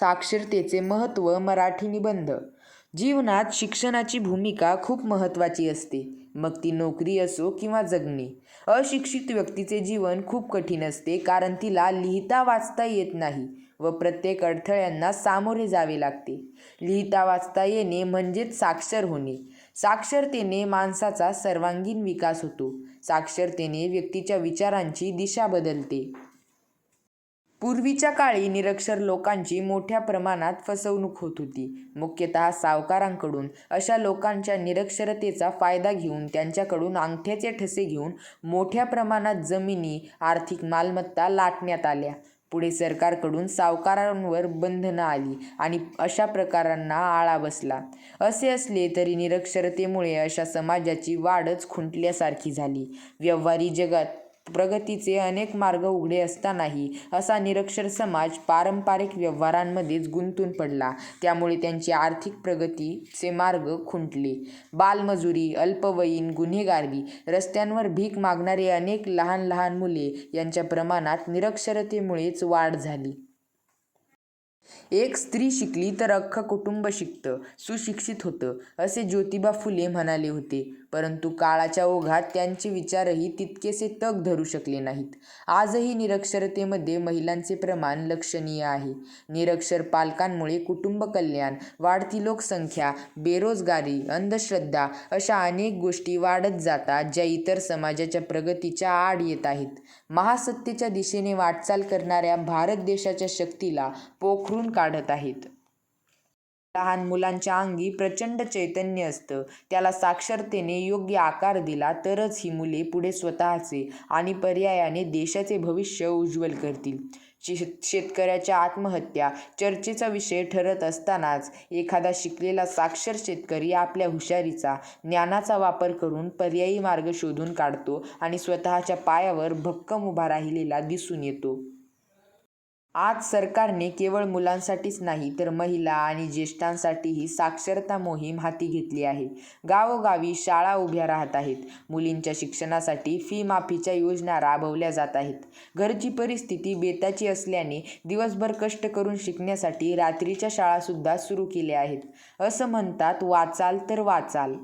साक्षरतेचे महत्त्व मराठी निबंध. जीवनात शिक्षणाची भूमिका खूप महत्त्वाची असते. मग ती नोकरी असो किंवा जगणे. अशिक्षित व्यक्तीचे जीवन खूप कठीण असते कारण तिला लिहिता वाचता येत नाही व प्रत्येक अडथळ्यांना सामोरे जावे लागते. लिहिता वाचता येणे म्हणजेच साक्षर होणे. साक्षरतेने माणसाचा सर्वांगीण विकास होतो. साक्षरतेने व्यक्तीच्या विचारांची दिशा बदलते. पूर्वीच्या काळी निरक्षर लोकांची मोठ्या प्रमाणात फसवणूक होत होती. मुख्यतः सावकारांकडून. अशा लोकांच्या निरक्षरतेचा फायदा घेऊन त्यांच्याकडून अंगठ्याचे ठसे घेऊन मोठ्या प्रमाणात जमिनी आर्थिक मालमत्ता लाटण्यात आल्या. पुढे सरकारकडून सावकारांवर बंधनं आली आणि अशा प्रकारांना आळा बसला. असे असले तरी निरक्षरतेमुळे अशा समाजाची वाढच खुंटल्यासारखी झाली. व्यवहारी जगात प्रगतीचे अनेक मार्ग उघडे असतानाही असा निरक्षर समाज पारंपरिक व्यवहारांमध्येच गुंतून पडला. त्यामुळे त्यांची आर्थिक प्रगतीचे मार्ग खुंटले. बालमजुरी अल्पवयीन गुन्हेगारी रस्त्यांवर भीक मागणारे अनेक लहान लहान मुले यांच्या प्रमाणात निरक्षरतेमुळेच वाढ झाली. एक स्त्री शिकली तर अख्खं कुटुंब शिकतं सुशिक्षित होतं असे ज्योतिबा फुले म्हणाले होते. परंतु काळाच्या ओघात त्यांचे विचारही तितकेसे तग धरू शकले नाहीत. आजही निरक्षरतेमध्ये महिलांचे प्रमाण लक्षणीय आहे. निरक्षर पालकांमुळे कुटुंब कल्याण वाढती लोकसंख्या बेरोजगारी अंधश्रद्धा अशा अनेक गोष्टी वाढत जातात ज्या इतर समाजाच्या प्रगतीच्या आड येत आहेत. महासत्तेच्या दिशेने वाटचाल करणाऱ्या भारत देशाच्या शक्तीला पोखरू पोखरून काढत आहेत. लहान मुलांच्या अंगी प्रचंड चैतन्य असतं. त्याला साक्षरतेने योग्य आकार दिला तरच ही मुले पुढे स्वतःचे आणि पर्यायाने देशाचे भविष्य उज्ज्वल करतील. शे शेतकऱ्याच्या आत्महत्या चर्चेचा विषय ठरत असतानाच एखादा शिकलेला साक्षर शेतकरी आपल्या हुशारीचा ज्ञानाचा वापर करून पर्यायी मार्ग शोधून काढतो आणि स्वतःच्या पायावर भक्कम उभा राहिलेला दिसून येतो. आज सरकारने केवळ मुलांसाठीच नाही तर महिला आणि ज्येष्ठांसाठीही साक्षरता मोहीम हाती घेतली आहे. गावोगावी शाळा उभ्या राहत आहेत. मुलींच्या शिक्षणासाठी फी माफीच्या योजना राबवल्या जात आहेत. घरची परिस्थिती बेताची असल्याने दिवसभर कष्ट करून शिकण्यासाठी रात्रीच्या शाळासुद्धा सुरू केल्या आहेत. असं म्हणतात वाचाल तर वाचाल.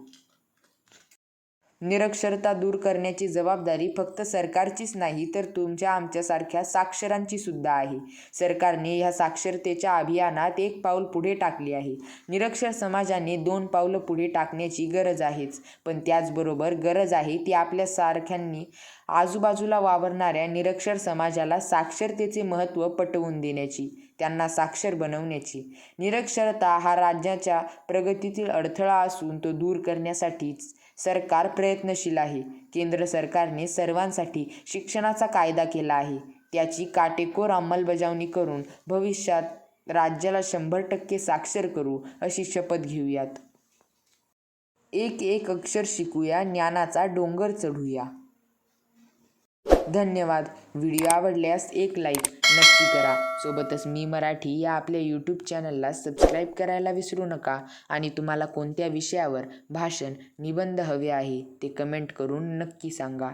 निरक्षरता दूर करण्याची जबाबदारी फक्त सरकारचीच नाही तर तुमच्या आमच्यासारख्या साक्षरांची सुद्धा आहे. सरकारने ह्या साक्षरतेच्या अभियानात एक पाऊल पुढे टाकले आहे. निरक्षर समाजाने दोन पावलं पुढे टाकण्याची गरज आहेच. पण त्याचबरोबर गरज आहे ती आपल्यासारख्यांनी आजूबाजूला वावरणाऱ्या निरक्षर समाजाला साक्षरतेचे महत्त्व पटवून देण्याची. त्यांना साक्षर बनवण्याची. निरक्षरता हा राज्याच्या प्रगतीतील अडथळा असून तो दूर करण्यासाठीच सरकार प्रयत्नशील आहे. केंद्र सरकारने सर्वांसाठी शिक्षणाचा कायदा केला आहे. त्याची काटेकोर अंमलबजावणी करून भविष्यात राज्याला शंभर टक्के साक्षर करू अशी शपथ घेऊयात. एक एक अक्षर शिकूया ज्ञानाचा डोंगर चढूया. धन्यवाद. व्हिडिओ आवडल्यास एक लाईक नक्की करा. सोबतच मी मराठी या आपल्या यूट्यूब चॅनलला सबस्क्राईब करायला विसरू नका. आणि तुम्हाला कोणत्या विषयावर भाषण निबंध हवे आहे ते कमेंट करून नक्की सांगा.